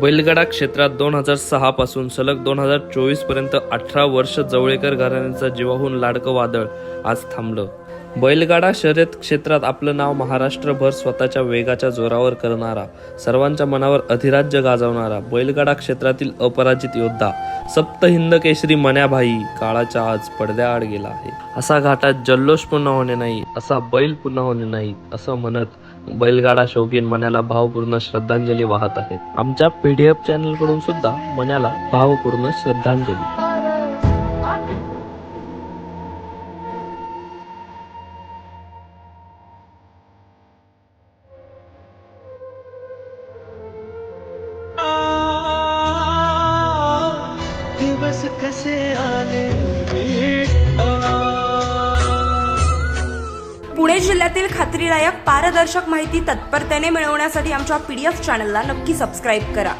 बैलगाडा क्षेत्रात दोन हजार सहा पासून सलग दोन हजार चोवीसपर्यंत अठरा वर्ष जवळेकर घराण्याचा जीवाहून लाडकं वादळ आज थांबलं. बैलगाडा शर्यत क्षेत्रात आपलं नाव महाराष्ट्रभर स्वतःच्या वेगाच्या जोरावर करणारा सर्वांच्या मनावर अधिराज्य गाजवणारा बैलगाडा क्षेत्रातील अपराजित योद्धा सप्त हिंद मन्याभाई काळाच्या आज पडद्याआड गेला आहे. असा घाटात जल्लोष पुन्हा होणे नाही असा बैल पुन्हा होणे नाही असं म्हणत बैलगाडा शौकीन मन्याला भावपूर्ण श्रद्धांजली वाहत आहेत. आमच्या पीडीएफ चॅनलकडून सुद्धा मन्याला भावपूर्ण श्रद्धांजली. दिवस कसे आले? पुणे जिल्ह्यातील खात्रीलायक पारदर्शक माहिती तत्परतेने मिळवण्यासाठी आमच्या पी डी एफ चॅनलला नक्की सबस्क्राईब करा.